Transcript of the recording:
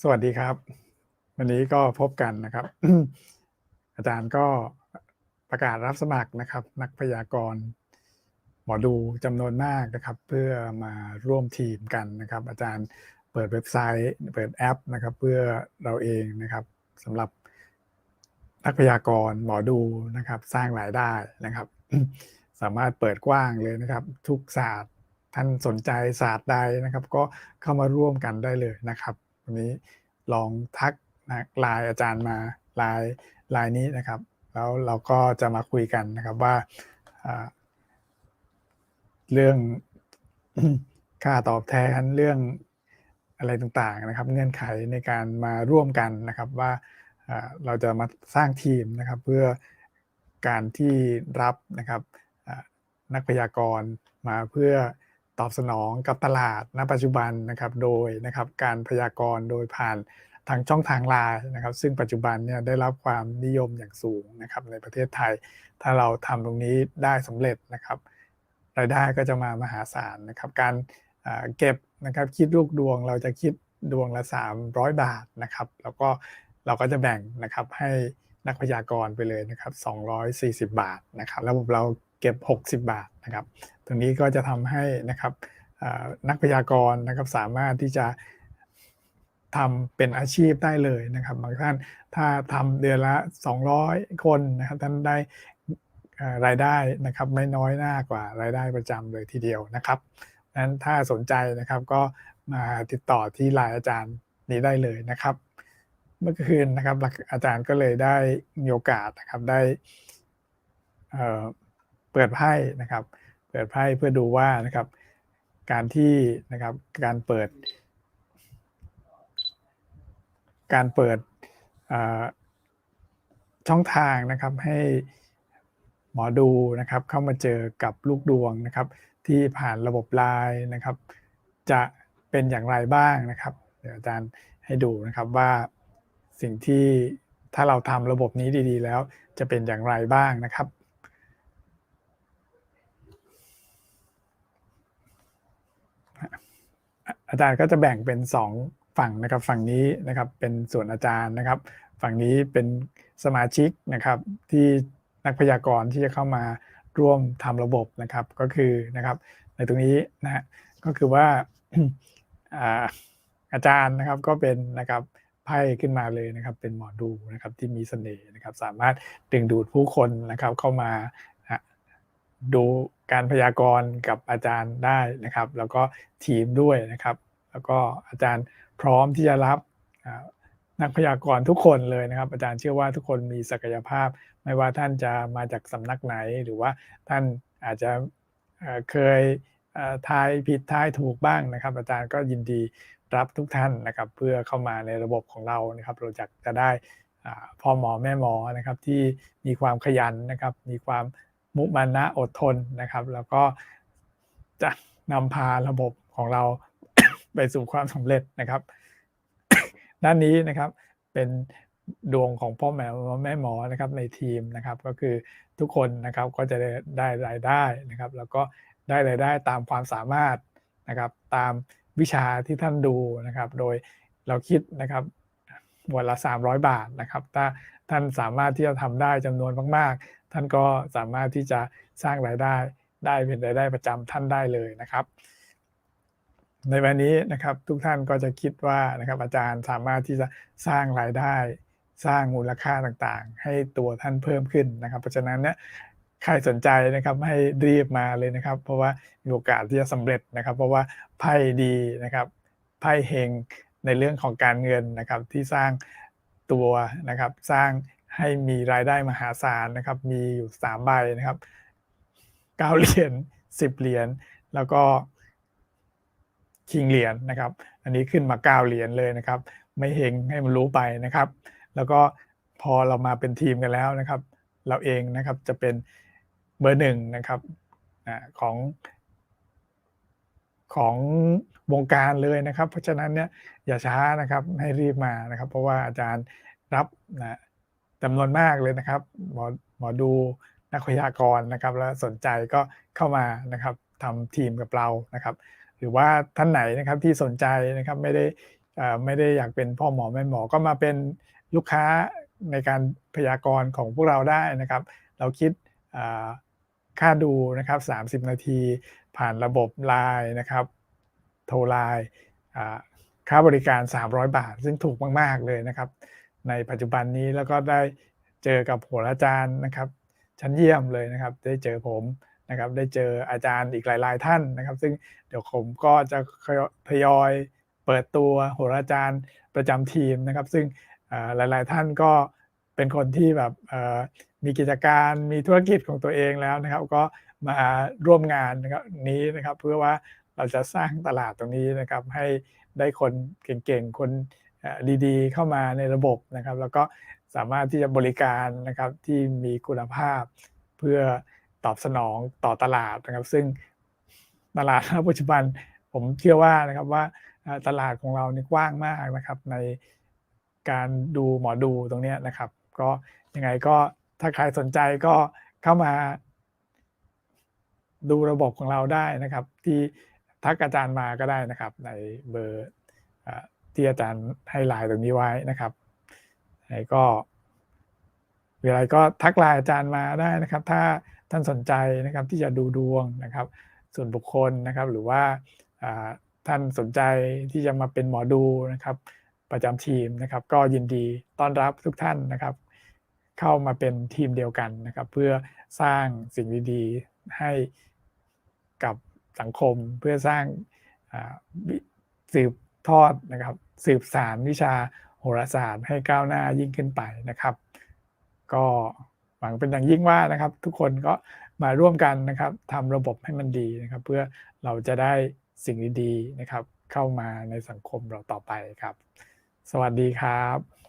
สวัสดีครับ วันนี้ก็พบกันนะครับ อาจารย์ก็ประกาศรับสมัครนะครับ นักพยากรณ์หมอดูจำนวนมากนะครับ เพื่อมาร่วมทีมกันนะครับ อาจารย์เปิดเว็บไซต์เปิดแอปนะครับ เพื่อเราเองนะครับสำหรับนักพยากรณ์หมอดูนะครับ สร้างรายได้นะครับ สามารถเปิดกว้างเลยนะครับ ทุกศาสตร์ ท่านสนใจศาสตร์ใดนะครับ ก็เข้ามาร่วมกันได้เลยนะครับวันนี้ลองทักนะไลน์อาจารย์มาไลน์ไลน์นี้นะครับ แล้วเราก็จะมาคุยกันนะครับว่าเรื่องค่าตอบแทนเรื่องอะไรต่างๆนะครับ เงื่อนไขในการมาร่วมกันนะครับว่าเราจะมาสร้างทีมนะครับ เพื่อการที่รับนะครับนักพยากรณ์มาเพื่อ ตอบสนองกับตลาดณ ปัจจุบันนะครับโดยนะครับการพยากรณ์โดยผ่านทางช่องทางไลน์นะครับ ซึ่งปัจจุบันเนี่ยได้รับความนิยมอย่างสูงนะครับในประเทศไทย ถ้าเราทำตรงนี้ได้สำเร็จนะครับ รายได้ก็จะมามหาศาลนะครับ การเก็บนะครับคิดลูกดวงเราจะคิดดวงละ 300 บาทนะครับ แล้วก็เราก็จะแบ่งนะครับให้นักพยากรณ์ไปเลยนะครับ 240 บาทนะครับ ระบบเรา เก็บ 60 บาทนะครับ ตรงนี้ก็จะทำให้นะครับนักพยากรณ์นะครับสามารถที่จะทำเป็นอาชีพได้เลยนะครับบางท่านถ้าทำเดือนละ 200 คนนะครับท่านได้รายได้นะครับไม่น้อยหน้ากว่ารายได้ประจำเลยทีเดียวนะครับนั้นถ้าสนใจนะครับก็มาติดต่อที่ไลน์อาจารย์นี้ได้เลยนะครับ เมื่อคืนนะครับอาจารย์ก็เลยได้มีโอกาสนะครับได้ เปิดไพ่นะครับ เปิดไพ่เพื่อดูว่านะครับ การที่นะครับการเปิด การเปิดช่องทางนะครับให้หมอดูนะครับเข้ามาเจอกับลูกดวงนะครับ ที่ผ่านระบบไลน์นะครับ จะเป็นอย่างไรบ้างนะครับ เดี๋ยวอาจารย์ให้ดูนะครับว่าสิ่งที่ถ้าเราทำระบบนี้ดี ๆ แล้วจะเป็นอย่างไรบ้างนะครับ อาจารย์ก็จะแบ่งเป็น 2 ฝั่งนะครับฝั่งนี้นะครับเป็นส่วนอาจารย์นะครับ ฝั่งนี้เป็นสมาชิกนะครับที่นักพยากรณ์ที่จะเข้ามาร่วมทำระบบนะครับก็คือนะครับในตรงนี้นะก็คือว่าอาจารย์นะครับก็เป็นนะครับไพ่ขึ้นมาเลยนะครับเป็นหมอดูนะครับที่มีเสน่ห์นะครับสามารถดึงดูดผู้คนนะครับเข้ามา ดูการพยากรณ์กับอาจารย์ได้นะครับ แล้วก็ทีมด้วยนะครับ แล้วก็อาจารย์พร้อมที่จะรับนักพยากรณ์ทุกคนเลยนะครับ อาจารย์เชื่อว่าทุกคนมีศักยภาพ ไม่ว่าท่านจะมาจากสำนักไหน หรือว่าท่านอาจจะเคยทายผิดทายถูกบ้างนะครับ อาจารย์ก็ยินดีรับทุกท่านนะครับ เพื่อเข้ามาในระบบของเรานะครับ เราจะจะได้พ่อหมอแม่หมอนะครับที่มีความขยันนะครับ มีความ มุมานะอดทนนะครับ แล้วก็จะนำพาระบบของเราไปสู่ความสำเร็จนะครับ ด้านนี้นะครับเป็นดวงของพ่อแม่แม่หมอนะครับในทีมนะครับ ก็คือทุกคนนะครับก็จะได้ได้รายได้นะครับ แล้วก็ได้รายได้ตามความสามารถนะครับ ตามวิชาที่ท่านดูนะครับ โดยเราคิดนะครับ วันละ 300 บาทนะครับถ้าท่านสามารถที่จะทำได้จำนวนมาก ๆ ท่านก็สามารถที่จะสร้างรายได้ได้เป็นรายได้ประจำท่านได้เลยนะครับ ในวันนี้นะครับทุกท่านก็จะคิดว่านะครับอาจารย์สามารถที่จะสร้างรายได้สร้างมูลค่าต่างๆ ให้ตัวท่านเพิ่มขึ้นนะครับ เพราะฉะนั้นเนี่ยใครสนใจนะครับให้รีบมาเลยนะครับ เพราะว่ามีโอกาสที่จะสำเร็จนะครับ เพราะว่าไพ่ดีนะครับไพ่เฮง ในเรื่องของการเงินนะครับที่สร้างตัวนะครับสร้างให้มีรายได้มหาศาลนะครับมีอยู่สามใบนะครับเก้าเหรียญสิบเหรียญแล้วก็คิงเหรียญนะครับอันนี้ขึ้นมาเก้าเหรียญเลยนะครับ ไม่เฮงให้มันรู้ไปนะครับ แล้วก็พอเรามาเป็นทีมกันแล้วนะครับ เราเองนะครับจะเป็นเบอร์หนึ่งนะครับของของ วงการเลยนะครับ เพราะฉะนั้นเนี่ยอย่าช้านะครับให้รีบมานะครับ เพราะว่าอาจารย์รับนะจำนวนมากเลยนะครับ หมอหมอดูนักพยากรณ์นะครับ แล้วสนใจก็เข้ามานะครับทำทีมกับเรานะครับ หรือว่าท่านไหนนะครับที่สนใจนะครับไม่ได้อ่อไม่ได้อยากเป็นพ่อหมอแม่หมอก็มาเป็นลูกค้าในการพยากรณ์ของพวกเราได้นะครับ เราคิดอ่าค่าดูนะครับ 30 นาทีผ่านระบบ LINE นะครับ โทร LINE อ่าค่าบริการ 300 บาท ซึ่งถูกมาก ๆ เลยนะครับ ในปัจจุบันนี้แล้วก็ได้เจอกับโหราจารย์นะครับ ชั้นเยี่ยมเลยนะครับ ได้เจอผมนะครับ ได้เจออาจารย์อีกหลาย ๆ ท่านนะครับ ซึ่งเดี๋ยวผมก็จะทยอยเปิดตัวโหราจารย์ประจำทีมนะครับ ซึ่งอ่าหลาย ๆ ท่านก็เป็นคนที่แบบมีกิจการมีธุรกิจของตัวเองแล้วนะครับ ก็มาร่วมงานนะครับนี้นะครับ เพื่อว่า เราจะสร้างตลาดตรงนี้นะครับให้ได้คนเก่งๆ คนดีๆ เข้ามาในระบบนะครับ แล้วก็สามารถที่จะบริการนะครับที่มีคุณภาพ เพื่อตอบสนองต่อตลาดนะครับ ซึ่งตลาดปัจจุบันผมเชื่อว่านะครับว่าตลาดของเรานี่กว้างมากนะครับ ในการดูหมอดูตรงนี้นะครับ ก็ยังไงก็ถ้าใครสนใจก็เข้ามาดูระบบของเราได้นะครับ ที่ ทักอาจารย์มาก็ได้นะครับ ในเบอร์ที่อาจารย์ให้ LINE ตรงนี้ไว้นะครับยังไงก็มีอะไรก็ทัก LINE อาจารย์มาได้นะครับ ถ้าท่านสนใจนะครับที่จะดูดวงนะครับ ส่วนบุคคลนะครับ หรือว่าท่านสนใจที่จะมาเป็นหมอดูนะครับ ประจำทีมนะครับ ก็ยินดีต้อนรับทุกท่านนะครับ เข้ามาเป็นทีมเดียวกันนะครับ เพื่อสร้างสิ่งดีๆให้ สังคมเพื่อสร้างสืบทอดนะครับ สืบสานวิชาโหราศาสตร์ให้ก้าวหน้ายิ่งขึ้นไปนะครับ ก็หวังเป็นอย่างยิ่งว่านะครับ ทุกคนก็มาร่วมกันนะครับทำระบบให้มันดีนะครับ เพื่อเราจะได้สิ่งดีๆนะครับ เข้ามาในสังคมเราต่อไปครับ สวัสดีครับ